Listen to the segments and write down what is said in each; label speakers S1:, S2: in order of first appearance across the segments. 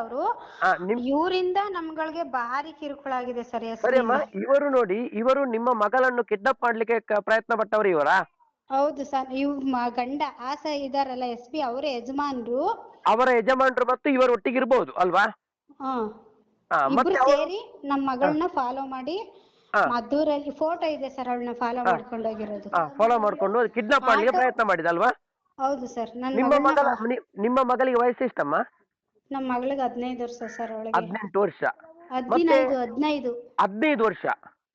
S1: ಅವರು ಇವರಿಂದ ನಮ್ಗಳಿಗೆ ಭಾರಿ ಕಿರುಕುಳ ಆಗಿದೆ ಸರ್
S2: ಸರಿ ಅಮ್ಮ ಇವರು ನೋಡಿ ಇವರು ನಿಮ್ಮ ಮಗಳನ್ನು ಕಿಡ್ನಾಪ್ ಮಾಡ್ಲಿಕ್ಕೆ ಕ- ಪ್ರಯತ್ನ ಪಟ್ಟವರು ಇವರಾ?
S1: ಹೌದು ಸರ್ ಇವ್ ಮ- ಗಂಡ ಆಸ ಇದಾರಲ್ಲ ಎಸ್ ಪಿ ಅವರ ಯಜಮಾನ್ರು.
S2: ಅವರ ಯಜಮಾನರು ಮತ್ತು ಇವರು ಒಟ್ಟಿಗೆ ಇರಬಹುದು ಅಲ್ವಾ?
S1: ಹಾ.
S2: ಮತ್ತೆ
S1: ಇಬ್ರು
S2: ಅವರು
S1: ಸೇರಿ ನಮ್ ಮಗಳನ್ನ ಫಾಲೋ ಮಾಡಿ
S2: ಹಾ.
S1: ಮದ್ದೂರಲ್ಲಿ ಫೋಟೋ ಇದೆ ಸರ್ ಅವಳನ್ನ ಫಾಲೋ ಮಾಡ್ಕೊಂಡು ಹೋಗಿರೋದು.
S2: ಫಾಲೋ ಮಾಡ್ಕೊಂಡು ಕಿಡ್ನಾಪ್ ಮಾಡ್ಲಿಕ್ಕೆ ಪ್ರಯತ್ನ ಮಾಡಿದಲ್ವಾ?
S1: ಹೌದು ಸರ್ ನನ್ನ
S2: ನಿಮ್ಮ ಮಗಳ
S1: ಮಗಳನ್ನ
S2: ನಿ- ನಿಮ್ಮ ಮಗಳಿಗೆ ವಯಸ್ಸು ಎಷ್ಟಮ್ಮ?
S1: ನಮ್ಮ ಮಗಳಿಗೆ ಹದಿನೈದು ವರ್ಷ ಸರ್ ಅವಳಿಗೆ.
S2: ಹದಿನೆಂಟು ವರ್ಷ.
S1: ಹದಿನೈದು ಹದಿನೈದು.
S2: ಹದಿನೈದು ವರ್ಷ.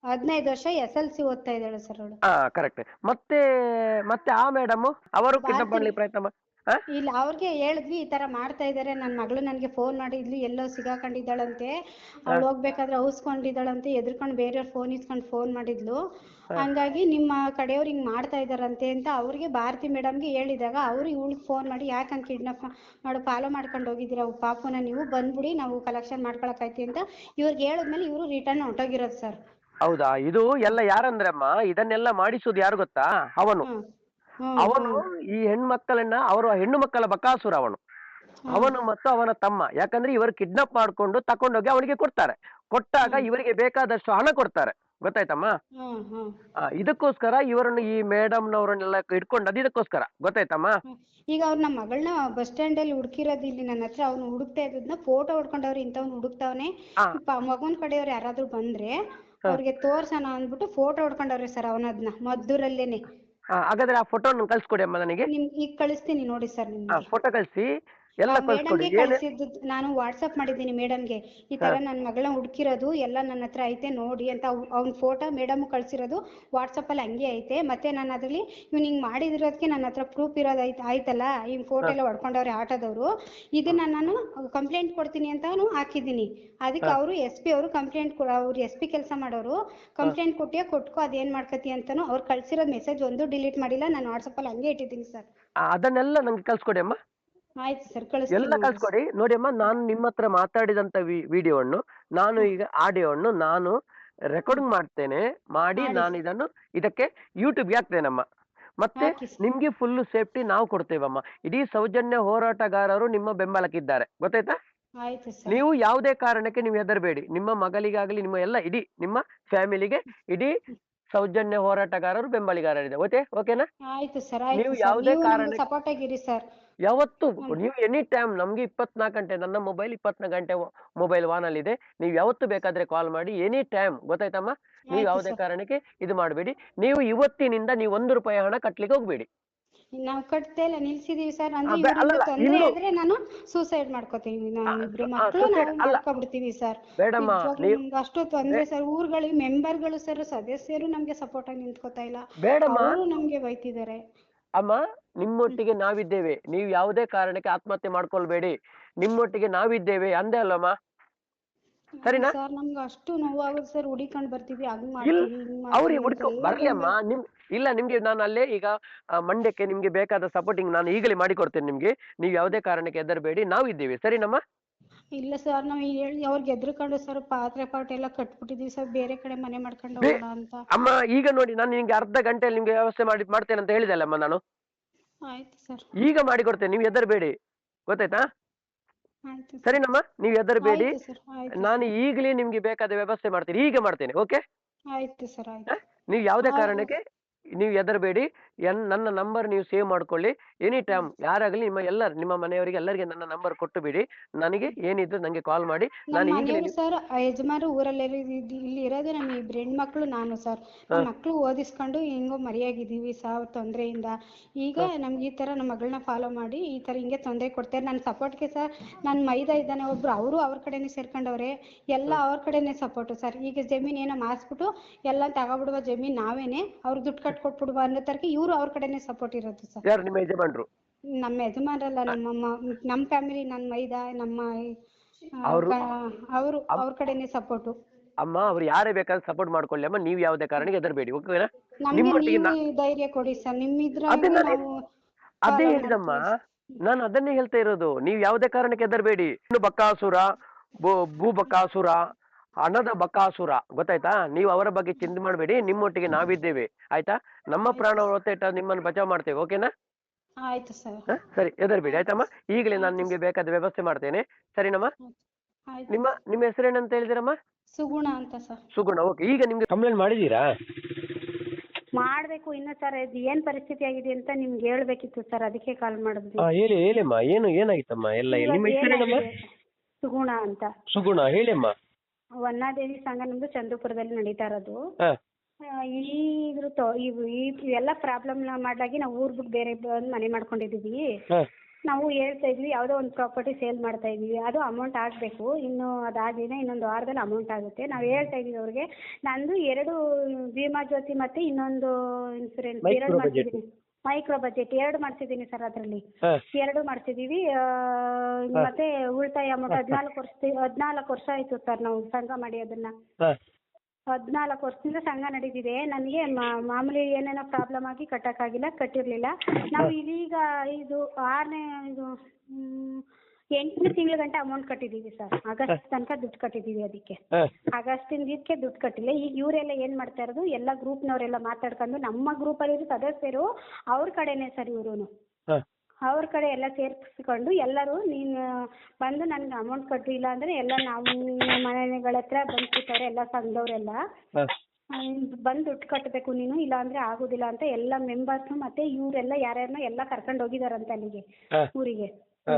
S1: ಹದಿನೈದು ವರ್ಷ ಎಸ್ ಎಲ್ ಸಿ ಓದ್ತಾ ಇದ್ದಾಳೆ ಸರ್ ಅವಳು.
S2: ಹಾ ಕರೆಕ್ಟ್ ಮತ್ತೆ ಮತ್ತೆ ಆ ಮೇಡಮ್ ಅವರು ಕಿಡ್ನಾಪ್ ಮಾಡ್ಲಿಕ್ಕೆ ಪ್ರಯತ್ನ ಮಾ- ಹಾ
S1: ಇಲ್ಲ ಅವ್ರಿಗೆ ಹೇಳಿದ್ವಿ ಈ ತರ ಮಾಡ್ತಾ ಇದಾರೆ. ನನ್ನ ಮಗಳು ನನಗೆ ಫೋನ್ ಮಾಡಿದ್ಲು ಎಲ್ಲೋ ಸಿಗಾಕೊಂಡಿದ್ದಾಳಂತೆ. ಅವ್ಳು ಹೋಗ್ಬೇಕಾದ್ರೆ ಔಸ್ಕೊಂಡಿದ್ದಾಳಂತೆ. ಎದ್ರಕೊಂಡು ಬೇರೆಯವ್ರ ಫೋನ್ ಇಸ್ಕೊಂಡು ಫೋನ್ ಮಾಡಿದ್ಲು. ಹಂಗಾಗಿ ನಿಮ್ಮ ಕಡೆಯವ್ರು ಹಿಂಗ್ ಮಾಡ್ತಾ ಇದಾರಂತೆ ಅಂತ ಅವ್ರಿಗೆ ಭಾರತಿ ಮೇಡಮ್ಗೆ ಹೇಳಿದಾಗ ಅವ್ರು ಇವಳಿಗೆ ಫೋನ್ ಮಾಡಿ ಯಾಕಂತ ಕಿಡ್ನಾಪ್ ಮಾಡು ಫಾಲೋ ಮಾಡ್ಕೊಂಡು ಹೋಗಿದ್ದೀರಾ ಪಾಪುನ ನೀವು ಬಂದ್ಬಿಡಿ ನಾವು ಕಲೆಕ್ಷನ್ ಮಾಡ್ಕೊಳಕೈತಿ ಅಂತ ಇವ್ರಿಗೆ ಹೇಳಿದ್ಮೇಲೆ ಇವರು ರಿಟರ್ನ್ ಹೊಂಟೋಗಿರೋದು ಸರ್
S2: ಹೌದಾ? ಇದು ಎಲ್ಲ ಯಾರಂದ್ರೆ ಅಮ್ಮ ಇದನ್ನೆಲ್ಲ ಮಾಡಿಸೋದು ಯಾರು ಗೊತ್ತಾ? ಅವನು. ಅವನು ಈ ಹೆಣ್ಮಕ್ಕಳನ್ನ ಅವರು ಹೆಣ್ಣು ಮಕ್ಕಳ ಬಕಾಸುರ ಅವನು. ಅವನು ಮತ್ತು ಅವನ ತಮ್ಮ. ಯಾಕಂದ್ರೆ ಇವರು ಕಿಡ್ನಾಪ್ ಮಾಡ್ಕೊಂಡು ತಕೊಂಡೋಗಿ ಅವನಿಗೆ ಕೊಡ್ತಾರೆ. ಕೊಟ್ಟಾಗ ಇವರಿಗೆ ಬೇಕಾದಷ್ಟು ಹಣ ಕೊಡ್ತಾರೆ. ಗೊತ್ತಾಯ್ತಮ್ಮ? ಆ, ಇದಕ್ಕೋಸ್ಕರ ಇವರನ್ನು ಈ ಮೇಡಮ್ನವರನ್ನೆಲ್ಲ ಇಟ್ಕೊಂಡದ್ದು ಇದಕ್ಕೋಸ್ಕರ ಗೊತ್ತಾಯ್ತಮ್ಮ.
S1: ಈಗ ಅವ್ರ ನಮ್ಮ ಮಗಳನ್ನ ಬಸ್ ಸ್ಟ್ಯಾಂಡ್ ಅಲ್ಲಿ ಹುಡುಕಿರೋದು ಇಲ್ಲಿ ನನ್ನ ಹತ್ರ ಅವ್ನು ಹುಡುಕ್ತಾ ಇದ್ದದ್ನ ಫೋಟೋ ಹೊಡ್ಕೊಂಡವ್ರು ಇಂಥವ್ನು ಹುಡುಕ್ತಾವನೆ.
S2: ಹಾ.
S1: ಮಗನ ಕಡೆಯವ್ರು ಯಾರಾದ್ರೂ ಬಂದ್ರೆ ಅವ್ರಿಗೆ ತೋರ್ಸೋಣ ಅಂದ್ಬಿಟ್ಟು ಫೋಟೋ ಹೊಡ್ಕೊಂಡವ್ರೆ ಸರ್ ಅವನದ್ನ ಮದ್ದೂರಲ್ಲೇನೆ.
S2: ಆ, ಹಾಗಾದ್ರೆ ಆ ಫೋಟೋ ಕಳ್ಸ್ಕೊಡಿ ಅಮ್ಮ ನನಗೆ.
S1: ನಿಮ್ ಈಗ ಕಳಿಸ್ತೀನಿ ನೋಡಿ ಸರ್ ನಿಮ್ಗೆ.
S2: ಫೋಟೋ ಕಳ್ಸಿ. ಎಲ್ಲ ಕಳ್ಸ್ಕೊಡಿ.
S1: ಕಳ್ಸಿದ್ದು ನಾನು ವಾಟ್ಸಪ್ ಮಾಡಿದ್ದೀನಿ ಮೇಡಮ್ಗೆ ಈ ತರ ನನ್ನ ಮಗಳನ್ನ ಹುಡುಕಿರೋದು ಎಲ್ಲ ನನ್ನ ಹತ್ರ ಐತೆ ನೋಡಿ ಅಂತ ಅವ್ನ್ ಫೋಟೋ ಮೇಡಮ್ ಕಳ್ಸಿರೋದು ವಾಟ್ಸಪ್ ಅಲ್ಲಿ ಹಂಗೆ ಐತೆ. ಮತ್ತೆ ನಾನು ಅದ್ರಲ್ಲಿ ಇವ್ನು ಹಿಂಗ್ ಮಾಡಿದಿರೋದಕ್ಕೆ ನನ್ನ ಹತ್ರ ಪ್ರೂಫ್ ಇರೋದ್ ಐತ್ ಆಯ್ತಲ್ಲ? ಈ ಫೋಟೋ ಎಲ್ಲ ಹೊಡ್ಕೊಂಡವ್ರೆ ಆಟೋದವ್ರು. ಇದನ್ನ ನಾನು ಕಂಪ್ಲೇಂಟ್ ಕೊಡ್ತೀನಿ ಅಂತಾನು ಹಾಕಿದ್ದೀನಿ. ಅದಕ್ಕೆ ಅವರು ಎಸ್ ಪಿ ಅವರು ಕಂಪ್ಲೇಂಟ್ ಅವ್ರು ಎಸ್ ಪಿ ಕೆಲಸ ಮಾಡೋರು. ಕಂಪ್ಲೇಂಟ್ ಕೊಟ್ಟಿಯ ಕೊಟ್ಕೋ ಅದೇನ್ ಮಾಡ್ಕತಿ ಅಂತಾನು ಅವ್ರು ಕಳ್ಸಿರೋ ಮೆಸೇಜ್ ಒಂದು ಡಿಲೀಟ್ ಮಾಡಿಲ್ಲ. ನಾನು ವಾಟ್ಸಪ್ ಅಲ್ಲಿ ಹಂಗೆ ಇಟ್ಟಿದ್ದೀನಿ ಸರ್.
S2: ಅದನ್ನೆಲ್ಲ ನಂಗೆ ಕಳ್ಸ್ಕೊಡಿ ಅಮ್ಮ.
S1: ಆಯ್ತು ಸರ್
S2: ಎಲ್ಲ ಕಳ್ಸ್ಕೊಡಿ. ನೋಡಿ ಅಮ್ಮ ನಾನು ನಿಮ್ಮ ಹತ್ರ ಮಾತಾಡಿದಂತ ವಿಡಿಯೋವನ್ನು ನಾನು ಈಗ ಆಡಿಯೋವನ್ನು ನಾನು ರೆಕಾರ್ಡಿಂಗ್ ಮಾಡ್ತೇನೆ ಮಾಡಿ. ನಾನು ಇದನ್ನು ಇದಕ್ಕೆ ಯೂಟ್ಯೂಬ್ಗೆ ಹಾಕ್ತೇನಮ್ಮ ಮತ್ತೆ. ನಿಮ್ಗೆ ಫುಲ್ ಸೇಫ್ಟಿ ನಾವು ಕೊಡ್ತೇವಮ್ಮ. ಇಡೀ ಸೌಜನ್ಯ ಹೋರಾಟಗಾರರು ನಿಮ್ಮ ಬೆಂಬಲಕ್ಕಿದ್ದಾರೆ. ಗೊತ್ತಾಯ್ತಾ? ನೀವು ಯಾವುದೇ ಕಾರಣಕ್ಕೆ ನೀವು ಹೆದರಬೇಡಿ. ನಿಮ್ಮ ಮಗಳಿಗಾಗಲಿ ನಿಮ್ಮ ಎಲ್ಲ ಇಡೀ ನಿಮ್ಮ ಫ್ಯಾಮಿಲಿಗೆ ಇಡೀ ಸೌಜನ್ಯ ಹೋರಾಟಗಾರರು ಬೆಂಬಲಿಗಾರರಿದೆ ಓಕೆ ಓಕೆನಾ?
S1: ಆಯ್ತು ಸರ್
S2: ನೀವು ಯಾವುದೇ ಕಾರಣ
S1: ಸಪೋರ್ಟ್ ಆಗಿರಿ ಸರ್.
S2: ಯಾವತ್ತು ನೀವು ಎನಿ ಟೈಮ್ ನಮ್ಗೆ ಇಪ್ಪತ್ನಾಲ್ಕು ಗಂಟೆ ನನ್ನ ಮೊಬೈಲ್ ಇಪ್ಪತ್ನಾಲ್ಕು ಗಂಟೆ ಮೊಬೈಲ್ ವಾನ್ ಅಲ್ಲಿ ಇದೆ ನೀವು ಯಾವತ್ತು ಬೇಕಾದ್ರೆ ಕಾಲ್ ಮಾಡಿ ಎನಿ ಟೈಮ್ ಗೊತ್ತಾಯ್ತಮ್ಮ? ನೀವು ಯಾವುದೇ ಕಾರಣಕ್ಕೆ ಇದು ಮಾಡಬೇಡಿ. ನೀವು ಇವತ್ತಿನಿಂದ ನೀವು ಒಂದು ರೂಪಾಯಿ ಹಣ ಕಟ್ಲಿಕ್ಕೆ ಹೋಗ್ಬೇಡಿ.
S1: ನಾವು ಕಟ್ತೇ ಇಲ್ಲ ನಿಲ್ಸಿದೀವಿ ಸರ್. ಅಂದ್ರೆ
S2: ಅಬ್ಬೆ,
S1: ತೊಂದ್ರೆ ಆದ್ರೆ ನಾನು ಸೂಸೈಡ್ ಮಾಡ್ಕೋತೀನಿ. ನಾನು ಇಬ್ರು ಮಕ್ಕಳು ನಾವು
S2: ಅಲ್ಲ.
S1: ಸರ್. ನಮ್ಗೆ ಅಷ್ಟು ತೊಂದ್ರೆ ಸರ್. ಊರುಗಳಿಗೆ ಮೆಂಬರ್ಗಳು ಸರ್ ಸದಸ್ಯರು ನಮ್ಗೆ ಸಪೋರ್ಟ್ ಆಗಿ ನಿಂತ್ಕೋತಾ ಇಲ್ಲ.
S2: ಬೇಡಮ್ಮ.
S1: ಅವರು ನಮ್ಗೆ ಬೈತಿದ್ದಾರೆ.
S2: ಅಮ್ಮ ನಿಮ್ಮೊಟ್ಟಿಗೆ ನಾವಿದ್ದೇವೆ. ನೀವು ಯಾವುದೇ ಕಾರಣಕ್ಕೆ ಆತ್ಮಹತ್ಯೆ ಮಾಡ್ಕೊಳ್ಬೇಡಿ. ನಿಮ್ಮೊಟ್ಟಿಗೆ ನಾವಿದ್ದೇವೆ ಅಂದೆ ಅಲ್ಲಮ್ಮ? ಸರಿನಾ?
S1: ಸರ್ ನಮ್ಗೆ ಅಷ್ಟು ನೋವಾಗುತ್ತೆ ಸರ್ ಹುಡಿಕೊಂಡು ಬರ್ತೀವಿ ಹಂಗ್
S2: ಇಲ್ಲ
S1: ಮಾಡ್ತೀವಿ ಹಿಂಗ್
S2: ಅವ್ರಿಗೆ ಹುಡುಕೋ ಬರ್ಲಿ ಅಮ್ಮ ನಿಮ್ ಇಲ್ಲ ನಿಮ್ಗೆ ನಾನು ಅಲ್ಲೇ ಈಗ ಆ, ಮಂಡ್ಯಕ್ಕೆ ನಿಮ್ಗೆ ಬೇಕಾದ ಸಪೋರ್ಟಿಂಗ್ ನಾನು ಈಗಲೇ ಮಾಡಿಕೊಡ್ತೇನೆ ನಿಮ್ಗೆ. ನೀವು ಯಾವುದೇ ಕಾರಣಕ್ಕೆ ಹೆದರಬೇಡಿ ಇದ್ದೀವಿ ಸರಿನಮ್ಮ?
S1: ಇಲ್ಲ ಸರ್ ನಾವು ಹೇಳಿ ಅವ್ರಿಗೆ ಎದ್ರುಕೊಂಡು ಸರ್ ಪಾತ್ರೆ ಪಾಟ್ ಎಲ್ಲ ಕಟ್ಬಿಟ್ಟಿದೀವಿ ಸರ್ ಬೇರೆ ಕಡೆ ಮನೆ ಮಾಡ್ಕೊಂಡು ಹೋಗೋಣ ಅಂತ.
S2: ಅಮ್ಮ ಈಗ ನೋಡಿ ನಾನು ನಿಮ್ಗೆ ಅರ್ಧ ಗಂಟೆಯಲ್ಲಿ ನಿಮ್ಗೆ ವ್ಯವಸ್ಥೆ ಮಾಡಿ ಮಾಡ್ತೇನೆ ಅಂತ ಹೇಳಿದೆ ಅಲ್ಲಮ್ಮ ನಾನು.
S1: ಆಯ್ತು ಸರ್.
S2: ಈಗ ಮಾಡಿಕೊಡ್ತೇನೆ ನೀವು ಹೆದರಬೇಡಿ. ಗೊತ್ತಾಯ್ತಾ?
S1: ಆಯ್ತು ಸರ್.
S2: ಸರಿನಮ್ಮ ನೀವು ಹೆದರಬೇಡಿ.
S1: ಆಯ್ತು ಸರ್ ಆಯ್ತು
S2: ನಾನು ಈಗಲೇ ನಿಮ್ಗೆ ಬೇಕಾದ ವ್ಯವಸ್ಥೆ ಮಾಡ್ತೀನಿ ಈಗ ಮಾಡ್ತೇನೆ ಓಕೆ?
S1: ಆಯ್ತು ಸರ್ ಆಯ್ತು.
S2: ನೀವು ಯಾವುದೇ ಕಾರಣಕ್ಕೆ ನೀವು ಹೆದರಬೇಡಿ. ಎನ್ ನನ್ನ ನಂಬರ್ ನೀವು ಸೇವ್ ಮಾಡ್ಕೊಳ್ಳಿ. ಎನಿ ಟೈಮ್ ಯಾರಾಗಲಿ ನಿಮ್ಮ ಎಲ್ಲರ ನಿಮ್ಮ ಮನೆಯವರಿಗೆ ಎಲ್ಲರಿಗೆ ನನ್ನ ನಂಬರ್ ಕೊಟ್ಟು ಬಿಡಿ ನನಗೆ ಏನಿದ್ರು ನನಗೆ ಕಾಲ್ ಮಾಡಿ. ನಾನು
S1: ಸರ್ ಯಜಮಾನರು ಊರಲ್ಲಿ ಇಲ್ಲಿ ಇರೋದು ನಮ್ಮ ಇಬ್ರು ಹೆಣ್ಮಕ್ಳು ನಾನು ಸರ್. ಮಕ್ಕಳು ಮಕ್ಳು ಓದಿಸ್ಕೊಂಡು ಹಿಂಗೋ ಮರಿಯಾಗಿದ್ದೀವಿ ಸಾವ್ ತೊಂದರೆಯಿಂದ. ಈಗ ನಮ್ಗೆ ಈ ತರ ನಮ್ಮ ಮಗಳನ್ನ ಫಾಲೋ ಮಾಡಿ ಈ ತರ ಹಿಂಗೆ ತೊಂದರೆ ಕೊಡ್ತಾರೆ. ನನ್ನ ಸಪೋರ್ಟ್ಗೆ ಸರ್ ನನ್ನ ಮೈದ ಇದ್ದಾನೆ ಒಬ್ರು ಅವರು ಅವ್ರ ಕಡೆನೇ ಸೇರ್ಕೊಂಡವ್ರೆ. ಎಲ್ಲ ಅವ್ರ ಕಡೆನೇ ಸಪೋರ್ಟ್ ಸರ್. ಈಗ ಜಮೀನ್ ಏನೋ ಮಾಸ್ಬಿಟ್ಟು ಎಲ್ಲ ತಗೊಬಿಡುವ ಜಮೀನ್ ನಾವೇನೆ. ಅವ್ರಿಗೆ ದುಡ್ಡು ಕಟ್ಕೊಟ್ಬಿಡುವ ಅನ್ನೋ ತರಕ್ಕೆ ಇವ್ರು ಅವ್ರ ಕಡೆನೇ ಸಪೋರ್ಟ್ ಇರುತ್ತೆ ಸರ್.
S2: ಯಾರು ನಿಮ್ಮ ಯಜಮಾನ್ರು?
S1: ನಮ್ಮ ಯಜಮಾನರಲ್ಲ ನಮ್ಮ ಮ- ನಮ್ಮ ಫ್ಯಾಮಿಲಿ ನನ್ನ ಮೈದ ನಮ್ಮ
S2: ಅವರು
S1: ಅವರು ಅವ್ರ ಕಡೆನೇ ಸಪೋರ್ಟ್
S2: ಅಮ್ಮ ಅವ್ರು ಯಾರೇ ಬೇಕಾದ್ರೆ ಸಪೋರ್ಟ್ ಮಾಡ್ಕೊಳ್ಳಿ ಅಮ್ಮ. ನೀವು ಯಾವುದೇ ಕಾರಣಕ್ಕೆ ಹೆದರಬೇಡಿ ಓಕೆನಾ
S1: ನಮ್ಗೆ
S2: ನಿಮ್ಮೊಟ್ಟಿಗೆ ನಾ
S1: ನೀವು ಧೈರ್ಯ ಕೊಡಿ ಸರ್. ನಿಮ್ಮಿದ್ರ
S2: ಅದೇ
S1: ನಾವು
S2: ಅದೇ ಹೇಳಿದಮ್ಮ. ನಾನು ಅದನ್ನೇ ಹೇಳ್ತಾ ಇರೋದು. ನೀವು ಯಾವುದೇ ಕಾರಣಕ್ಕೆ ಹೆದರಬೇಡಿ. ಇನ್ನು ಬಕಾಸುರ ಭೂ- ಭೂ ಬಕಾಸುರ ಹಣದ ಬಕಾಸುರ. ಗೊತ್ತಾಯ್ತಾ? ನೀವು ಅವರ ಬಗ್ಗೆ ಚಿಂತೆ ಮಾಡಬೇಡಿ ನಿಮ್ಮೊಟ್ಟಿಗೆ ನಾವಿದ್ದೇವೆ. ಆಯ್ತಾ? ನಮ್ಮ ಪ್ರಾಣ ಹೊತ್ತಿಟ್ಟ ನಿಮ್ಮನ್ನು ಬಚಾವ್ ಮಾಡ್ತೇವೆ ಓಕೆನಾ?
S1: ಆಯ್ತು ಸರ್.
S2: ಹ? ಸರಿ ಎದರ್ಬೇಡಿ ಆಯ್ತಮ್ಮ? ಈಗಲೇ ನಾನು ನಿಮ್ಗೆ ಬೇಕಾದ ವ್ಯವಸ್ಥೆ ಮಾಡ್ತೇನೆ. ಸರಿನಮ್ಮ? ನಿಮ್ಮ ನಿಮ್ಮ ಹೆಸರೇನಂತ ಹೇಳಿದಿರಮ್ಮ?
S1: ಸುಗುಣ ಅಂತ ಸರ್.
S2: ಸುಗುಣ ಓಕೆ. ಈಗ ನಿಮ್ಗೆ ಕಂಪ್ಲೇಂಟ್ ಮಾಡಿದೀರಾ
S1: ಮಾಡ್ಬೇಕು ಇನ್ನು ಸರ್ ಇದು ಏನ್ ಪರಿಸ್ಥಿತಿ ಆಗಿದೆ ಅಂತ ನಿಮ್ಗೆ ಹೇಳ್ಬೇಕಿತ್ತು ಸರ್ ಅದಕ್ಕೆ ಕಾಲ್ ಮಾಡಿದ್ವಿ.
S2: ಹಾ ಹೇಳಿ ಹೇಳಿಮ್ಮ ಏನು ಏನಾಗಿತ್ತಮ್ಮ? ಎಲ್ಲ ನಿಮ್ಮ ಹೆಸರೇನಮ್ಮ?
S1: ಸುಗುಣ ಅಂತ.
S2: ಸುಗುಣ ಹೇಳಿಮ್ಮ.
S1: ವನ್ನಾದೇವಿ ಸಂಘ ನಮ್ದು ಚಂದ್ರಪುರದಲ್ಲಿ ನಡೀತಾ ಇರೋದು.
S2: ಹಾ.
S1: ಆ, ಈ ಇದ್ರ ತೊ- ಇವು ಈ ಇವೆಲ್ಲ ಪ್ರಾಬ್ಲಮ್ ಮಾಡ್ಲಾಗಿ ನಾವು ಊರ್ ಬಿಟ್ಟು ಬೇರೆ ಬಂದು ಮನೆ ಮಾಡ್ಕೊಂಡಿದೀವಿ.
S2: ಹಾ.
S1: ನಾವು ಹೇಳ್ತಾ ಇದ್ವಿ ಯಾವುದೋ ಒಂದು ಪ್ರಾಪರ್ಟಿ ಸೇಲ್ ಮಾಡ್ತಾ ಇದೀವಿ. ಅದು ಅಮೌಂಟ್ ಆಗ್ಬೇಕು. ಇನ್ನು ಅದಾದಿನ ಇನ್ನೊಂದು ವಾರದಲ್ಲಿ ಅಮೌಂಟ್ ಆಗುತ್ತೆ. ನಾವು ಹೇಳ್ತಾ ಇದೀವಿ ಅವ್ರಿಗೆ ನಂದು ಎರಡು ಭೀಮಾ ಜ್ಯೋತಿ ಮತ್ತೆ ಇನ್ನೊಂದು ಇನ್ಸೂರೆನ್ಸ್
S2: Micro
S1: ಎರಡು
S2: budget.
S1: ಮಾಡ್ಸಿದ್ದೀನಿ ಮೈಕ್ರೋ ಬಜೆಟ್ ಎರಡು ಮಾಡ್ಸಿದ್ದೀನಿ ಸರ್ ಅದರಲ್ಲಿ.
S2: ಹಾ.
S1: ಎರಡು ಮಾಡ್ಸಿದೀವಿ ಆ, ಮತ್ತೆ ಉಳಿತಾಯ ಅಮೌಂಟ್ ಹದಿನಾಲ್ಕು ವರ್ಷ ಹದಿನಾಲ್ಕು ವರ್ಷ ಆಯ್ತು ಸರ್ ನಾವು ಸಂಘ ಮಾಡಿ ಅದನ್ನ.
S2: ಹಾ.
S1: ಹದಿನಾಲ್ಕು ವರ್ಷದಿಂದ ಸಂಘ ನಡೀತಿದೆ. ನನಗೆ ಮಾಮೂಲಿ ಏನೇನೋ ಪ್ರಾಬ್ಲಮ್ ಆಗಿ ಕಟ್ಟಕ್ಕಾಗಿಲ್ಲ ಕಟ್ಟಿರ್ಲಿಲ್ಲ. ನಾವು ಇದೀಗ ಇದು ಆರನೇ ಇದು ಎಂಟನೇ ತಿಂಗಳ ಗಂಟ ಅಮೌಂಟ್ ಕಟ್ಟಿದೀವಿ ಸರ್ ಆಗಸ್ಟ್ ತನಕ ದುಡ್ಡು ಕಟ್ಟಿದೀವಿ ಅದಕ್ಕೆ.
S2: ಆಗಸ್ಟ್
S1: ಆಗಸ್ಟಿಂದ ಇದಕ್ಕೆ ದುಡ್ಡು ಕಟ್ಟಿಲ್ಲ. ಈಗ ಇವರೆಲ್ಲ ಏನ್ ಮಾಡ್ತಾ ಇರೋದು? ಎಲ್ಲ ಗ್ರೂಪ್ನವರೆಲ್ಲ ಮಾತಾಡ್ಕೊಂಡು ನಮ್ಮ ಗ್ರೂಪಲ್ಲಿರೋ ಸದಸ್ಯರು ಅವ್ರ ಕಡೆನೇ ಸರ್ ಇವರು ಅವ್ರ್ ಕಡೆ ಎಲ್ಲ ಸೇರಿಸ್ಕೊಂಡು ಎಲ್ಲರೂ ನೀನು ಬಂದು ನನಗೆ ಅಮೌಂಟ್ ಕಟ್ಟಿಲ್ಲ ಅಂದ್ರೆ ಎಲ್ಲ ನಾವು ಮನೆಗಳ ಹತ್ರ ಬಂದು ಕೂತವ್ರೆ ಎಲ್ಲ ಸಂಘದವರೆಲ್ಲ. ಬಂದು ದುಡ್ಡು ಕಟ್ಟಬೇಕು ನೀನು. ಇಲ್ಲ ಅಂದ್ರೆ ಆಗುದಿಲ್ಲ ಅಂತ ಎಲ್ಲ ಮೆಂಬರ್ಸ್ ಮತ್ತೆ ಇವರೆಲ್ಲ ಯಾರ್ಯಾರನ್ನ ಎಲ್ಲ ಕರ್ಕೊಂಡು ಹೋಗಿದಾರಂತೆ ಅಲ್ಲಿಗೆ. ಊರಿಗೆ.
S2: ಹಾ.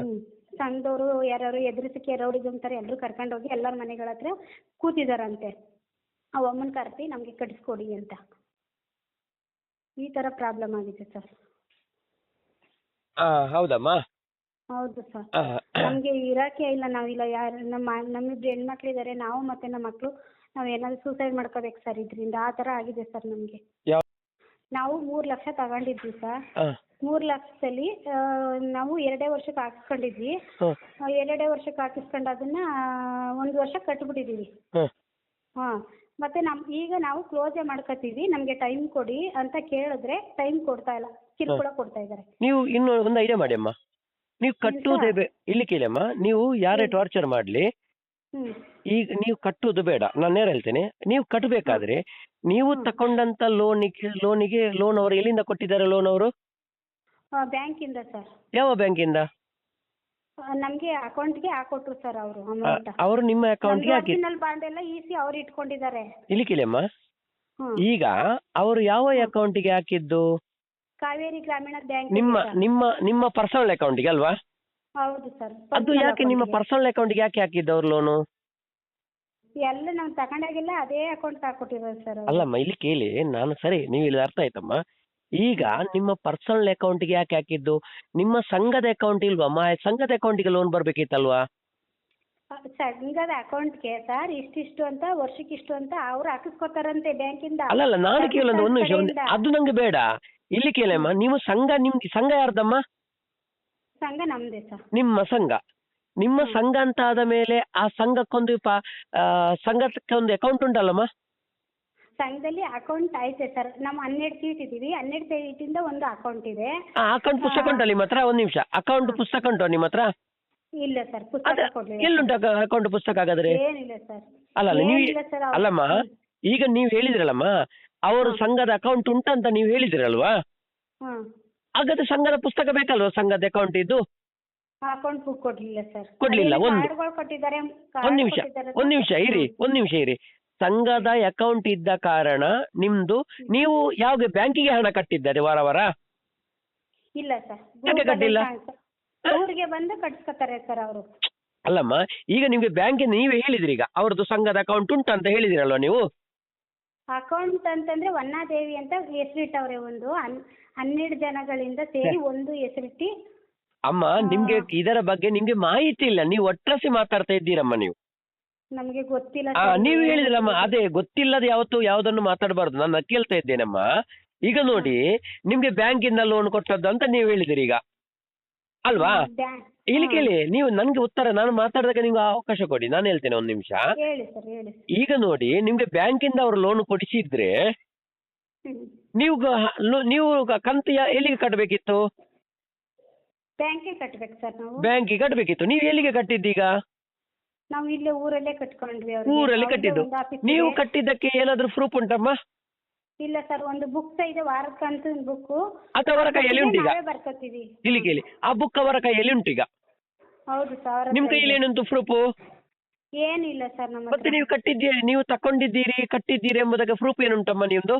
S1: ಸಂಘದವರು ಯಾರ್ಯಾರು ಎದುರಿಸಿಕೆ ರೌಡಿಸಮ್ ಅಂತಾರೆ ಎಲ್ಲರೂ ಕರ್ಕೊಂಡು ಹೋಗಿ ಎಲ್ಲರ ಮನೆಗಳ ಹತ್ರ ಕೂತಿದಾರಂತೆ. ಆ ಅಮ್ಮನ ಕರೆಸಿ ನಮಗೆ ಕಟ್ಟಿಸ್ಕೊಡಿ ಅಂತ. ಈ ತರ ಪ್ರಾಬ್ಲಮ್ ಆಗಿದೆ ಸರ್
S2: ಆ, ಹೌದಮ್ಮ?
S1: ಹೌದು ಸರ್ ನಮ್ಗೆ ಇರಾಕೆ ಇಲ್ಲ ನಾವಿಲ್ಲ ಯಾರು ನಮ್ಮ ನಮ್ಮಿಬ್ರು ಹೆಣ್ಮಕ್ಳಿದ್ದಾರೆ ನಾವು ಮತ್ತೆ ನಮ್ಮ ಮಕ್ಕಳು ನಾವು ಏನಾದ್ರು ಸೂಸೈಡ್ ಮಾಡ್ಕೋಬೇಕು ಸರ್ ಇದರಿಂದ. ಆ ತರ ಆಗಿದೆ ಸರ್ ನಮಗೆ. ನಾವು ಮೂರ್ ಲಕ್ಷ ತಗೊಂಡಿದ್ವಿ ಸರ್.
S2: ಮೂರ್
S1: ಮೂರು ಲಕ್ಷದಲ್ಲಿ ಆ, ನಾವು ಎರಡೇ ವರ್ಷಕ್ಕೆ ಹಾಕಿಸ್ಕೊಂಡಿದ್ವಿ.
S2: ಹ,
S1: ಎರಡೇ ವರ್ಷಕ್ಕೆ ಹಾಕಿಸ್ಕೊಂಡು ಅದನ್ನ ಒಂದ್ ವರ್ಷ ಕಟ್ಬಿಟ್ಟಿದೀವಿ.
S2: ಹ.
S1: ಹಾ. ಮತ್ತೆ ನಮ್ ಈಗ ನಾವು ಕ್ಲೋಸೇ ಮಾಡ್ಕೊತೀವಿ ನಮ್ಗೆ ಟೈಮ್ ಕೊಡಿ ಅಂತ ಕೇಳಿದ್ರೆ ಟೈಮ್ ಕೊಡ್ತಾ ಇಲ್ಲ. ಕಿರುಕುಳ ಕೊಡ್ತಾ ಇದ್ದಾರೆ.
S2: ನೀವು ಇನ್ನು ಒಂದು ಐಡಿಯಾ ಮಾಡಿ ಅಮ್ಮ. ನೀವು ಕಟ್ಟುವುದೇ ಬೇ ಇಲ್ಲಿ ಅಮ್ಮ. ನೀವು ಯಾರೇ ಟಾರ್ಚರ್ ಮಾಡಲಿ ಈಗ ನೀವು ಕಟ್ಟುವುದು ಬೇಡ. ನಾನು ನೇರ ಹೇಳ್ತೇನೆ. ನೀವು ಕಟ್ಟಬೇಕಾದ್ರೆ ನೀವು ತಕೊಂಡಂತ ಲೋನಿಗೆ ಲೋನಿಗೆ ಲೋನ್ ಅವರು ಎಲ್ಲಿಂದ ಕೊಟ್ಟಿದ್ದಾರೆ ಲೋನ್ ಅವರು?
S1: ಬ್ಯಾಂಕಿಂದ ಸರ್.
S2: ಯಾವ ಬ್ಯಾಂಕಿಂದ?
S1: ನಮಗೆ ಅಕೌಂಟ್ಗೆ ಹಾಕೊಟ್ರು ಸರ್ ಅವರು ಅಮೌಂಟ್.
S2: ಅವರು ನಿಮ್ಮ ಅಕೌಂಟ್ಗೆ ಹಾಕಿ
S1: ಒರಿಜಿನಲ್ ಬಾಂಡ್ ಎಲ್ಲ ಈಸಿ ಅವ್ರು ಇಟ್ಕೊಂಡಿದ್ದಾರೆ.
S2: ಇಲ್ಲಿ ಕೇಳಮ್ಮ ಈಗ ಅವರು ಯಾವ ಅಕೌಂಟಿಗೆ ಹಾಕಿದ್ದು?
S1: ಕಾವೇರಿ ಗ್ರಾಮೀಣ ಬ್ಯಾಂಕ್
S2: ನಿಮ್ಮ ನಿಮ್ಮ ನಿಮ್ಮ ಪರ್ಸನಲ್ ಅಕೌಂಟಿಗೆ ಅಲ್ವಾ?
S1: ಹೌದು ಸರ್.
S2: ಅದು ಯಾಕೆ ನಿಮ್ಮ ಪರ್ಸನಲ್ ಅಕೌಂಟಿಗೆ ಯಾಕೆ ಹಾಕಿದ್ದು ಅವ್ರು ಲೋನು
S1: ಎಲ್ಲ ನಾವು ತಗೊಂಡಾಗಿಲ್ಲ ಅದೇ ಅಕೌಂಟ್ ಹಾಕೊಟ್ಟಿರೋದು ಸರ್ ಅವ್ರು.
S2: ಅಲ್ಲಮ್ಮ ಇಲ್ಲಿ ಕೇಳಿ ನಾನು ಸರಿ ನೀವು ಇಲ್ಲಿ ಅರ್ಥ ಆಯ್ತಮ್ಮ. ಈಗ ನಿಮ್ಮ ಪರ್ಸನಲ್ ಅಕೌಂಟಿಗೆ ಯಾಕೆ ಹಾಕಿದ್ದು? ನಿಮ್ಮ ಸಂಘದ ಅಕೌಂಟ್ ಇಲ್ವಮ್ಮ ಸಂಘದ ಅಕೌಂಟಿಗೆ ಲೋನ್ ಬರ್ಬೇಕಿತ್ತಲ್ವಾ?
S1: ಸಂಘದ ಅಕೌಂಟ್ಗೆ ಸರ್ ಇಷ್ಟಿಷ್ಟು ಅಂತ ವರ್ಷಕ್ಕೆ ಇಷ್ಟು ಅಂತ ಅವ್ರು ಹಾಕಿಸ್ಕೊತಾರಂತೆ ಬ್ಯಾಂಕಿಂದ.
S2: ಅಲ್ಲ ನಾನು ಕೇಳೋದು ಒಂದು ವಿಷಯ ಒಂದು. ಅದು ನಂಗೆ ಬೇಡ. ಇಲ್ಲಿ ಕೇಳಮ್ಮ ನೀವು ಸಂಘ ನಿಮ್ಗೆ ಸಂಘ ಯಾರ್ದಮ್ಮ?
S1: ಸಂಘ ನಮ್ದೇ ಸರ್.
S2: ನಿಮ್ಮ ಸಂಘ. ನಿಮ್ಮ ಸಂಘ ಅಂತ ಆದ ಮೇಲೆ ಆ ಸಂಘಕ್ಕೊಂದು ಪ ಆ, ಸಂಘಕ್ಕೆ ಒಂದು ಅಕೌಂಟ್ ಉಂಟಲ್ಲಮ್ಮ?
S1: ಸಂಘದಲ್ಲಿ ಅಕೌಂಟ್ ಐತೆ ಸರ್. ನಮ್ಮ ಹನ್ನೆರಡು ಸೀಟ್ ಇದ್ದೀವಿ. ಹನ್ನೆರಡು ಸೀಟಿಂದ ಒಂದು ಅಕೌಂಟ್ ಇದೆ.
S2: ಆ ಅಕೌಂಟ್ ಪುಸ್ತಕ ಉಂಟಲ್ಲ ನಿಮ್ಮ ಹತ್ರ? ಒಂದು ನಿಮಿಷ. ಅಕೌಂಟ್ ಪುಸ್ತಕ ಉಂಟು ನಿಮ್ಮ ಹತ್ರ?
S1: ಇಲ್ಲ ಸರ್
S2: ಅದ
S1: ಪುಸ್ತಕ ಕೊಡ್ಲಿಲ್ಲ
S2: ಎಲ್ಲುಂಟು ಅಕೌಂಟ್ ಪುಸ್ತಕ ಹಾಗಾದ್ರೆ?
S1: ಏನಿಲ್ಲ ಸರ್.
S2: ಅಲ್ಲ ಅಲ್ಲ ನೀವು
S1: ಏನಿಲ್ಲ ಸರ್ ಅವ್ರು-
S2: ಅಲ್ಲಮ್ಮ ಈಗ ನೀವು ಹೇಳಿದ್ರಲ್ಲಮ್ಮ ಅವರು ಸಂಘದ ಅಕೌಂಟ್ ಉಂಟಂತ ನೀವು ಹೇಳಿದ್ರಲ್ವಾ?
S1: ಹ್ಮ್
S2: ಹಾಗಾದ್ರೆ ಸಂಘದ ಪುಸ್ತಕ ಬೇಕಲ್ವಾ ಸಂಘದ ಅಕೌಂಟ್ ಇದ್ದು?
S1: ಅಕೌಂಟ್ ಬುಕ್ ಕೊಡ್ಲಿಲ್ಲ ಸರ್
S2: ಕೊಡ್ಲಿಲ್ಲ, ಒಂದು.
S1: ಕಾರ್ಡ್ಗಳು ಕೊಟ್ಟಿದ್ದಾರೆ
S2: ಒಂದ್ ನಿಮಿಷ ಒಂದ್ ನಿಮಿಷ ಇರಿ ಒಂದ್ ನಿಮಿಷ ಇರಿ. ಸಂಘದ ಅಕೌಂಟ್ ಇದ್ದ ಕಾರಣ ನಿಮ್ದು ನೀವು ಯಾವಾಗ ಬ್ಯಾಂಕಿಗೆ ಹಣ ಕಟ್ಟಿದ್ದಾರೆ ವಾರ ವಾರ?
S1: ಇಲ್ಲ ಸರ್
S2: ಯಾಕೆ ಕಟ್ಟಿಲ್ಲ?
S1: ಊರಿಗೆ ಬಂದು ಕಟ್ಸ್ಕೊತಾರೆ ಸರ್ ಅವರು.
S2: ಅಲ್ಲಮ್ಮ ಈಗ ನಿಮ್ಗೆ ಬ್ಯಾಂಕ್ ನೀವೇ ಹೇಳಿದ್ರಿ ಈಗ ಅವ್ರದ್ದು ಸಂಘದ ಅಕೌಂಟ್ ಉಂಟು ಅಂತ ಹೇಳಿದಿರಲ್ವಾ ನೀವು?
S1: ಅಕೌಂಟ್ ಅಂತಂದ್ರೆ ವನ್ನಾದೇವಿ ಅಂತ ಹೆಸರಿಟ್ಟವ್ರೆ ಒಂದು. ಹನ್ನೆರಡು ಜನಗಳಿಂದ ಸೇರಿ ಒಂದು ಹೆಸರಿಟ್ಟಿ
S2: ಅಮ್ಮ ನಿಮ್ಗೆ ಇದರ ಬಗ್ಗೆ ನಿಮ್ಗೆ ಮಾಹಿತಿ ಇಲ್ಲ. ನೀವು ಒಟ್ರಾಸಿ ಮಾತಾಡ್ತಾ ಇದ್ದೀರಮ್ಮ ನೀವು.
S1: ನಮ್ಗೆ ಗೊತ್ತಿಲ್ಲ
S2: ಆ
S1: ಸರ್.
S2: ನೀವು
S1: ಹೇಳಿದ್ರಮ್ಮ.
S2: ಅದೇ ಗೊತ್ತಿಲ್ಲದ ಯಾವತ್ತು ಯಾವ್ದನ್ನು ಮಾತಾಡಬಾರ್ದು. ನಾನು ಕೇಳ್ತಾ ಇದ್ದೇನಮ್ಮ? ಈಗ ನೋಡಿ ನಿಮ್ಗೆ ಬ್ಯಾಂಕಿಂದ ಲೋನ್ ಕೊಟ್ಟದ್ದು ಅಂತ ನೀವು ಹೇಳಿದಿರಿ ಈಗ. ಅಲ್ವಾ?
S1: ಬ್ಯಾ-
S2: ಇಲ್ಲಿ ಕೇಳಿ ನೀವು ನನ್ಗೆ ಉತ್ತರ ನಾನು ಮಾತಾಡಿದಾಗ ನಿಮ್ಗೆ ಅವಕಾಶ ಕೊಡಿ. ನಾನು ಹೇಳ್ತೇನೆ ಒಂದು ನಿಮಿಷ.
S1: ಹೇಳಿ ಸರ್ ಹೇಳಿ
S2: ಈಗ ನೋಡಿ ನಿಮ್ಗೆ ಬ್ಯಾಂಕಿಂದ ಅವರು ಲೋನ್ ಕೊಡಿಸಿದ್ರೆ. ನೀವು ನೀವು ಕಂತು ಎಲ್ಲಿಗೆ ಕಟ್ಟಬೇಕಿತ್ತು
S1: ಬ್ಯಾಂಕಿಗೆ ಕಟ್ಬೇಕು ಸರ್ ನಾವು.
S2: ಬ್ಯಾಂಕಿಗೆ ಕಟ್ಟಬೇಕಿತ್ತು ನೀವು ಎಲ್ಲಿಗೆ ಕಟ್ಟಿದ್ದೀಗ
S1: ನಾವು ಇಲ್ಲೇ ಊರಲ್ಲೇ ಕಟ್ಕೊಂಡ್ವಿ ಅವ್ರಿಗೆ.
S2: ಊರಲ್ಲಿ ಕಟ್ಟಿದ್ದು.
S1: ಒಂದು
S2: ನೀವು ಕಟ್ಟಿದ್ದಕ್ಕೆ ಏನಾದ್ರೂ ಪ್ರೂಫ್ ಉಂಟಮ್ಮ?
S1: ಇಲ್ಲ ಸರ್ ಒಂದು ಬುಕ್ ಇದೆ ವಾರಕ್ಕಂತ ಬುಕ್
S2: ಅದು ಅವರ ಕೈಯಲ್ಲಿ ಉಂಟು ಈಗ?
S1: ನಾವೇ ಬರ್ಕೋತೀವಿ.
S2: ಇಲ್ಲಿ ಕೇಳಿ. ಆ ಬುಕ್ ಅವರ ಕೈಯಲ್ಲಿ ಉಂಟು ಈಗ?
S1: ಹೌದು ಸರ್
S2: ನಿಮ್ ಕೈಯಲ್ಲಿ. ಏನುಂಟು ಪ್ರೂಫ್
S1: ಏನಿಲ್ಲ ಸರ್ ನಮ್ಮ
S2: ಮತ್ತೆ
S1: ಹತ್ರ.
S2: ನೀವು ಕಟ್ಟಿದ್ದೀರಿ ನೀವು ತಕೊಂಡಿದ್ದೀರಿ ಕಟ್ಟಿದ್ದೀರಿ ಎಂಬುದಕ್ಕೆ ಪ್ರೂಫ್ ಏನುಂಟಮ್ಮ ನಿಮ್ದು?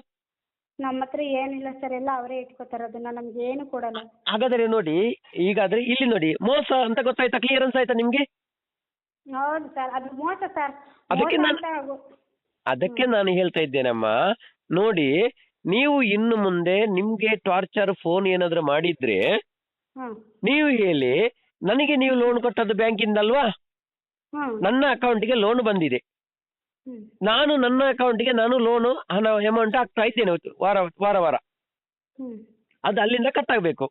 S1: ನಮ್ಮ ಹತ್ರ ಏನಿಲ್ಲ ಸರ್ ಎಲ್ಲ ಅವರೇ ಇಟ್ಕೋತಾರೆ ಅದನ್ನ ನಮ್ಗೆ ಏನು ಕೊಡಲ್ಲ.
S2: ಹಾಗಾದ್ರೆ ನೋಡಿ ಈಗಾದ್ರೆ ಇಲ್ಲಿ ನೋಡಿ ಮೋಸ ಅಂತ ಗೊತ್ತಾಯ್ತಾ ಕ್ಲಿಯರೆನ್ಸ್ ಆಯ್ತಾ ನಿಮ್ಗೆ?
S1: ಹೌದು ಸರ್ ಅದು ಮೋಸ ಸರ್.
S2: ಅದಕ್ಕೆ ನಾನು- ಅದಕ್ಕೆ ನಾನು ಹೇಳ್ತಾ ಇದ್ದೇನಮ್ಮ ನೋಡಿ ನೀವು ಇನ್ನು ಮುಂದೆ ನಿಮ್ಗೆ ಟಾರ್ಚರ್ ಫೋನ್ ಏನಾದ್ರು ಮಾಡಿದ್ರೆ
S1: ಹ್ಮ್.
S2: ನೀವು ಹೇಳಿ ನನಗೆ ನೀವು ಲೋನ್ ಕೊಟ್ಟದ್ದು ಬ್ಯಾಂಕಿಂದ ಅಲ್ವಾ
S1: ಹ್ಮ್.
S2: ನನ್ನ ಅಕೌಂಟಿಗೆ ಲೋನ್ ಬಂದಿದೆ. ನಾನು ನನ್ನ ಅಕೌಂಟ್ಗೆ ನಾನು ಲೋನು ಹಣ ಅಮೌಂಟ್ ಹಾಕ್ತಾ ಇದ್ದೇನೆ ವಾರ ವಾರ ವಾರ. ಅದು ಅಲ್ಲಿಂದ ಕಟ್ ಆಗಬೇಕು.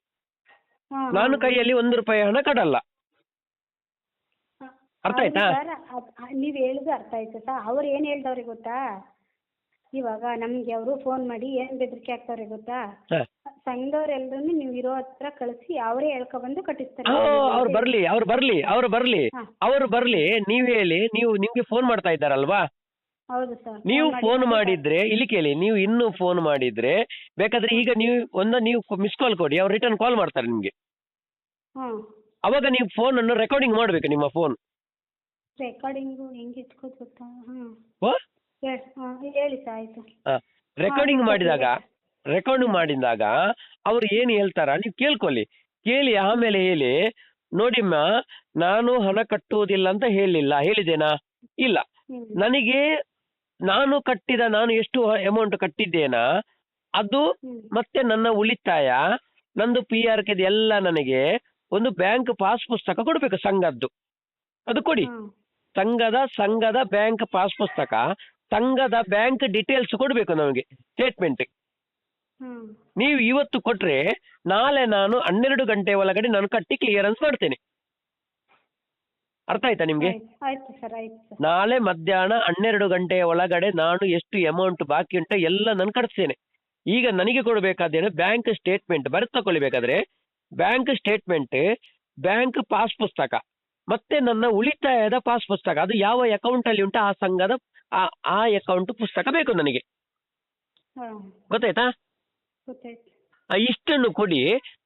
S2: ನಾನು ಕೈಯಲ್ಲಿ ಒಂದು ರೂಪಾಯಿ ಹಣ ಕಟ್ಟಲ್ಲ. ಅರ್ಥ ಆಯ್ತಾ?
S1: ನೀವು ಹೇಳುದು ಅರ್ಥ ಆಯ್ತು ಸರ್. ಅವ್ರು ಏನ್ ಹೇಳ್ದವ್ರಿ ಗೊತ್ತಾ? ಇವಾಗ ನಮ್ಗೆ ಅವರು ಫೋನ್ ಮಾಡಿ ಏನ್ ಬೆದರಿಕೆ ಆಗ್ತಾವ್ರೆ ಗೊತ್ತಾ. ಸಂಘದವ್ರೆಲ್ರೂ ನೀವು ಇರೋ ಹತ್ರ ಕಳಿಸಿ ಅವರೇ ಹೇಳ್ಕೊಬಂದು ಕಟ್ಟಿಸ್ತಾರೆ.
S2: ಅವ್ರು ಬರ್ಲಿ ಅವ್ರು ಬರ್ಲಿ ಅವ್ರು ಬರ್ಲಿ. ಅವ್ರು ಬರ್ಲಿ ನೀವ್ ಹೇಳಿ ನೀವು ನಿಮ್ಗೆ ಫೋನ್ ಮಾಡ್ತಾ ಇದ್ದಾರಲ್ವಾ?
S1: ಹೌದು ಸರ್.
S2: ನೀವು ಫೋನ್ ಮಾಡಿದ್ರೆ ಇಲ್ಲಿ ಕೇಳಿ ನೀವು ಇನ್ನು ಫೋನ್ ಮಾಡಿದ್ರೆ ಬೇಕಾದ್ರೆ ಈಗ ನೀವು ಒಂದ ನೀವು ಮಿಸ್ ಕಾಲ್ ಕೊಡಿ ಅವ್ರು ರಿಟರ್ನ್ ಕಾಲ್ ಮಾಡ್ತಾರೆ ನಿಮ್ಗೆ. ಅವಾಗ ನೀವು ಫೋನ್ ಅನ್ನು ರೆಕಾರ್ಡಿಂಗ್ ಮಾಡ್ಬೇಕು ನಿಮ್ಮ ಫೋನ್
S1: ರೆಕಾರ್ಡಿಂಗು ಹೆಂಗ್ ಇಟ್ಕೋದ್ ಗೊತ್ತಾ ಹ್ಮ್
S2: ಓ
S1: ಹೇಳ್- ಹಾ, ಹೇಳಿ ಸರ್ ಆಯ್ತು.
S2: ರೆಕಾರ್ಡಿಂಗ್ ಮಾಡಿದಾಗ ರೆಕಾರ್ಡಿಂಗ್ ಮಾಡಿದಾಗ ಅವ್ರು ಏನು ಹೇಳ್ತಾರ ನೀವು ಕೇಳ್ಕೊಳ್ಳಿ. ಕೇಳಿ ಆಮೇಲೆ ಹೇಳಿ ನೋಡಿಮ್ಮ ನಾನು ಹಣ ಕಟ್ಟುವುದಿಲ್ಲ ಅಂತ ಹೇಳಿಲ್ಲ ಹೇಳಿದೇನಾ ಇಲ್ಲ. ನನಗೆ ನಾನು ಕಟ್ಟಿದ ನಾನು ಎಷ್ಟು ಅಮೌಂಟ್ ಕಟ್ಟಿದ್ದೇನಾ ಅದು ಮತ್ತೆ ನನ್ನ ಉಳಿತಾಯ ನಂದು ಪಿ ಆರ್ ಕೆದು ಎಲ್ಲ ನನಗೆ ಒಂದು ಬ್ಯಾಂಕ್ ಪಾಸ್ ಪುಸ್ತಕ ಕೊಡ್ಬೇಕು ಸಂಘದ್ದು. ಅದು ಕೊಡಿ. ಸಂಘದ ಸಂಘದ ಬ್ಯಾಂಕ್ ಪಾಸ್ ಪುಸ್ತಕ ಸಂಘದ ಬ್ಯಾಂಕ್ ಡೀಟೇಲ್ಸ್ ಕೊಡ್ಬೇಕು ನಮಗೆ ಸ್ಟೇಟ್ಮೆಂಟ್ ನೀವು ಇವತ್ತು ಕೊಟ್ರೆ ನಾಳೆ ನಾನು ಹನ್ನೆರಡು ಗಂಟೆ ಒಳಗಡೆ ನಾನು ಕಟ್ಟಿ ಕ್ಲಿಯರೆನ್ಸ್ ಮಾಡ್ತೇನೆ. ಅರ್ಥ ಆಯ್ತಾ ನಿಮ್ಗೆ?
S1: ಆಯ್ತು ಆಯ್ತು ಸರ್ ಆಯ್ತು ಸರ್.
S2: ನಾಳೆ ಮಧ್ಯಾಹ್ನ ಹನ್ನೆರಡು ಗಂಟೆಯ ಒಳಗಡೆ ನಾನು ಎಷ್ಟು ಅಮೌಂಟ್ ಬಾಕಿ ಉಂಟು ಎಲ್ಲ ನಾನು ಕಟ್ಸ್ತೇನೆ. ಈಗ ನನಗೆ ಕೊಡಬೇಕಾದೇನು ಬ್ಯಾಂಕ್ ಸ್ಟೇಟ್ಮೆಂಟ್ ಬರೆದು ತಗೊಳ್ಬೇಕಾದ್ರೆ ಬ್ಯಾಂಕ್ ಸ್ಟೇಟ್ಮೆಂಟ್ ಬ್ಯಾಂಕ್ ಪಾಸ್ ಪುಸ್ತಕ ಮತ್ತೆ ನನ್ನ ಉಳಿತಾಯದ ಪಾಸ್ ಪುಸ್ತಕ ಅದು ಯಾವ ಅಕೌಂಟ್ ಅಲ್ಲಿ ಉಂಟು ಆ ಸಂಘದ ಆ ಆ ಅಕೌಂಟ್ ಪುಸ್ತಕ ಬೇಕು ನನಗೆ.
S1: ಹಾ.
S2: ಗೊತ್ತಾಯ್ತಾ?
S1: ಗೊತ್ತಾಯ್ತು.
S2: ಇಷ್ಟನ್ನು ಕೊಡಿ.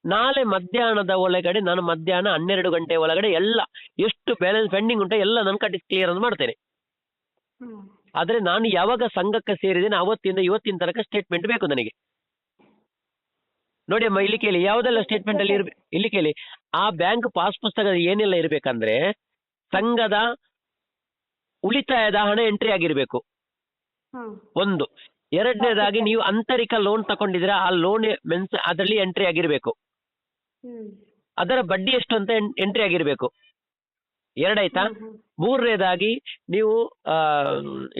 S2: ನಾಳೆ ಮಧ್ಯಾಹ್ನದ ಒಳಗಡೆ ನಾನು ಮಧ್ಯಾಹ್ನ ಹನ್ನೆರಡು ಗಂಟೆ ಒಳಗಡೆ ಎಲ್ಲ ಎಷ್ಟು ಬ್ಯಾಲೆನ್ಸ್ ಪೆಂಡಿಂಗ್ ಉಂಟು ಎಲ್ಲ ನನ್ನ ಕಡೆ ಕ್ಲಿಯರ್ ಮಾಡ್ತೇನೆ. ಆದ್ರೆ ನಾನು ಯಾವಾಗ ಸಂಘಕ್ಕೆ ಸೇರಿದ್ದೇನೆ ಅವತ್ತಿಂದ ಇವತ್ತಿನ ತನಕ ಸ್ಟೇಟ್ಮೆಂಟ್ ಬೇಕು ನನಗೆ. ನೋಡಿ ಅಮ್ಮ ಇಲ್ಲಿ ಕೇಳಿ ಯಾವುದೆಲ್ಲ ಸ್ಟೇಟ್ಮೆಂಟ್ ಅಲ್ಲಿ ಇರ್ಬೇಕು ಇಲ್ಲಿ ಕೇಳಿ. ಆ ಬ್ಯಾಂಕ್ ಪಾಸ್ ಪುಸ್ತಕ ಏನೆಲ್ಲ ಇರಬೇಕಂದ್ರೆ ಸಂಘದ ಉಳಿತಾಯದ ಹಣ ಎಂಟ್ರಿ ಆಗಿರ್ಬೇಕು. ಒಂದು. ಎರಡನೇದಾಗಿ ನೀವು ಆಂತರಿಕ ಲೋನ್ ತಗೊಂಡಿದ್ರೆ ಆ ಲೋನ್ ಮೆನ್ಸ್ ಅದರಲ್ಲಿ ಎಂಟ್ರಿ ಆಗಿರ್ಬೇಕು. ಅದರ ಬಡ್ಡಿ ಎಷ್ಟು ಅಂತ ಎಂಟ್ರಿ ಆಗಿರ್ಬೇಕು. ಎರಡಾಯ್ತಾ. ಮೂರನೇದಾಗಿ ನೀವು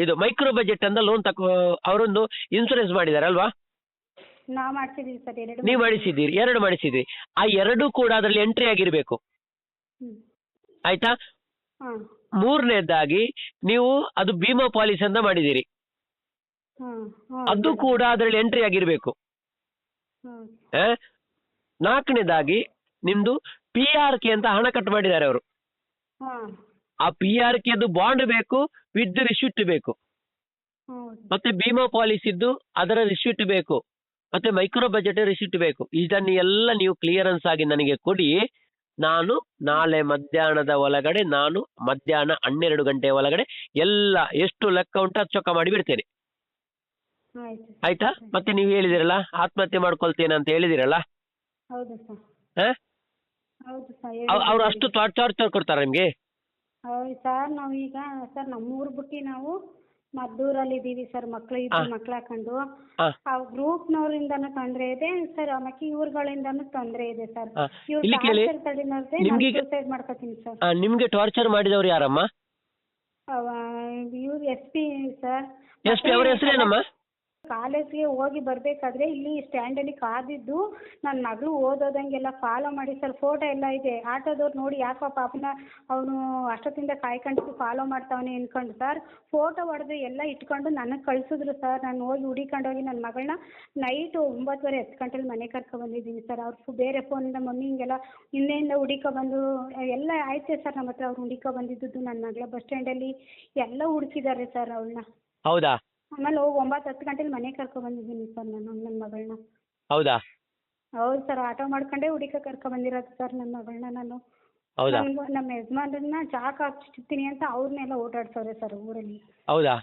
S2: ಇದು ಮೈಕ್ರೋ ಬಜೆಟ್ ಅಂತ ಲೋನ್ ತಕೋ ಅವರೊಂದು ಇನ್ಸೂರೆನ್ಸ್ ಮಾಡಿದ್ದಾರೆ ಅಲ್ವಾ?
S1: ನಾವ್
S2: ಮಾಡಿಸಿದ್ದೀರಿ ಎರಡು ಮಾಡಿಸಿದ್ದೀರಿ. ಆ ಎರಡು ಕೂಡ ಅದರಲ್ಲಿ ಎಂಟ್ರಿ ಆಗಿರ್ಬೇಕು. ಆಯ್ತಾ? ಮೂರನೇದಾಗಿ ನೀವು ಅದು ಬೀಮಾ ಪಾಲಿಸಿ ಅಂತ ಮಾಡಿದ್ದೀರಿ. ಅದು ಕೂಡ ಅದರಲ್ಲಿ ಎಂಟ್ರಿ ಆಗಿರಬೇಕು? ನಾಲ್ಕನೇದಾಗಿ ನಿಮ್ದು ಪಿ ಆರ್ ಕೆ ಅಂತ ಹಣ ಕಟ್ ಮಾಡಿದ್ದಾರೆ ಅವರು. ಆ ಪಿ ಆರ್ ಕೆ ಅದು ಬಾಂಡ್ ಬೇಕು ವಿತ್ ರಿಸಿಟ್ ಬೇಕು. ಮತ್ತೆ ಬಿಮಾ ಪಾಲಿಸಿದ್ದು ಅದರ ರಿಸಿಟ್ ಬೇಕು. ಮತ್ತೆ ಮೈಕ್ರೋ ಬಜೆಟ್ ರಿಸಿಟ್ ಬೇಕು. ಇದನ್ನು ಎಲ್ಲ ನೀವು ಕ್ಲಿಯರೆನ್ಸ್ ಆಗಿ ನನಗೆ ಕೊಡಿ. ನಾನು ನಾಳೆ ಮಧ್ಯಾಹ್ನದ ಒಳಗಡೆ ನಾನು ಮಧ್ಯಾಹ್ನ ಹನ್ನೆರಡು ಗಂಟೆ ಒಳಗಡೆ ಎಲ್ಲ ಎಷ್ಟು ಲೆಕ್ಕ ಉಂಟು ಅದು ಚೊಕ್ಕ ಮಾಡಿ ಬಿಡ್ತೇನೆ
S1: ಆಯ್ತು
S2: ಆಯ್ತಾ? ಮತ್ತೆ ನೀವು ಹೇಳಿದಿರಲ್ಲ ಆತ್ಮಹತ್ಯೆ ಮಾಡ್ಕೊಳ್ತೇನೆ ಅಂತ ಹೇಳಿದಿರಲ್ಲ?
S1: ಹೌದು ಸರ್? ಹೌದು ಸರ್
S2: ಅವ್ರು ಅಷ್ಟು ಟಾರ್ಚರ್ ಕೊಡ್ತಾರೆ ನಿಮ್ಗೆ?
S1: ಹೌದು ಸರ್ ಈಗ ಸರ್ ನಮ್ಮೂರು ಬಿಟ್ಟು ನಾವು ಮದ್ದೂರಲ್ಲಿ ಇದ್ದೀವಿ ಸರ್ ಮಕ್ಳು
S2: ಹಾ.
S1: ಮಕ್ಳು ಹಾಕೊಂಡು. ಆ ಗ್ರೂಪ್ನವರಿಂದನೂ ತೊಂದರೆ ಇದೆ ಸರ್ ಆಮೇಲೆ ಇವ್ರುಗಳಿಂದನೂ ತೊಂದರೆ ಇದೆ ಸರ್.
S2: ಇಲ್ಲಿ ಕೇಳಿ,
S1: ಮಾಡ್ಕೊತೀನಿ ಸರ್.
S2: ನಿಮ್ಗೆ ಟಾರ್ಚರ್ ಮಾಡಿದವ್ರು ಯಾರಮ್ಮ?
S1: ಇವ್ರು ಎಸ್ ಪಿ ಸರ್.
S2: ಎಷ್ಟು ಅವ್ರ ಹೆಸರೇನಮ್ಮ
S1: ಕಾಲೇಜ್ಗೆ ಹೋಗಿ ಬರಬೇಕಾದ್ರೆ ಇಲ್ಲಿ ಸ್ಟ್ಯಾಂಡಲ್ಲಿ ಕಾದಿದ್ದು ನನ್ನ ಮಗಳು ಓದೋದಂಗೆಲ್ಲ ಫಾಲೋ ಮಾಡಿ. ಸರ್ ಫೋಟೋ ಎಲ್ಲ ಇದೆ. ಆಟೋದವ್ರು ನೋಡಿ ಯಾಕೋ ಪಾಪನ ಅವನು ಅಷ್ಟೊತ್ತಿಂದ ಕಾಯ್ಕೊಂಡು ಫಾಲೋ ಮಾಡ್ತಾವನೆ ಅನ್ಕೊಂಡು. ಸರ್ ಫೋಟೋ ಹೊಡೆದು ಎಲ್ಲ ಇಟ್ಕೊಂಡು ನನಗೆ ಕಳಿಸಿದ್ರು ಸರ್. ನಾನು ಹೋಗಿ ಹುಡಿಕೊಂಡೋಗಿ ನನ್ನ ಮಗಳನ್ನ ನೈಟ್ ಒಂಬತ್ತುವರೆ ಹತ್ತು ಗಂಟೆಲಿ ಮನೆ ಕರ್ಕೊಬಂದಿದ್ದೀನಿ ಸರ್. ಅವ್ರು ಬೇರೆ ಫೋನಿಂದ ಮಮ್ಮಿ ಹಿಂಗೆಲ್ಲ ಹಿಂದೆಯಿಂದ ಹುಡಿಕೊಬಂದು ಎಲ್ಲ ಆಯ್ತು ಸರ್ ನಮ್ಮ ಹತ್ರ ಅವ್ರು ಹುಡಿಕೊ ಬಂದಿದ್ದು ನನ್ನ ಮಗಳ ಬಸ್ ಸ್ಟ್ಯಾಂಡಲ್ಲಿ ಎಲ್ಲ ಹುಡುಕಿದ್ದಾರೆ ಸರ್ ಅವಳನ್ನ
S2: ಹೌದಾ?
S1: ಆಮೇಲೆ ಹೋಗಿ ಒಂಬತ್ತು ಹತ್ತು ಗಂಟೆಲಿ ಮನೆಗೆ ಕರ್ಕೊ ಬಂದಿದ್ದೀನಿ ಸರ್ ನಾನು ನನ್ನ ಮಗಳನ್ನ.
S2: ಹೌದಾ?
S1: ಹೌದು ಸರ್ ಆಟೋ ಮಾಡ್ಕೊಂಡೇ ಹುಡುಕ ಕರ್ಕೊ ಬಂದಿರೋದು ಸರ್ ನನ್ನ ಮಗಳನ್ನ ನಾನು.
S2: ಹೌದಾ?
S1: ನನ್ಗೂ ನಮ್ಮ ಯಜಮಾನ್ರನ್ನ ಜಾಗ ಹಾಕ್ಸ್ತೀನಿ ಅಂತ ಅವ್ರನ್ನೆಲ್ಲ ಓಡಾಡ್ಸವ್ರೆ ಸರ್ ಊರಲ್ಲಿ.
S2: ಹೌದಾ?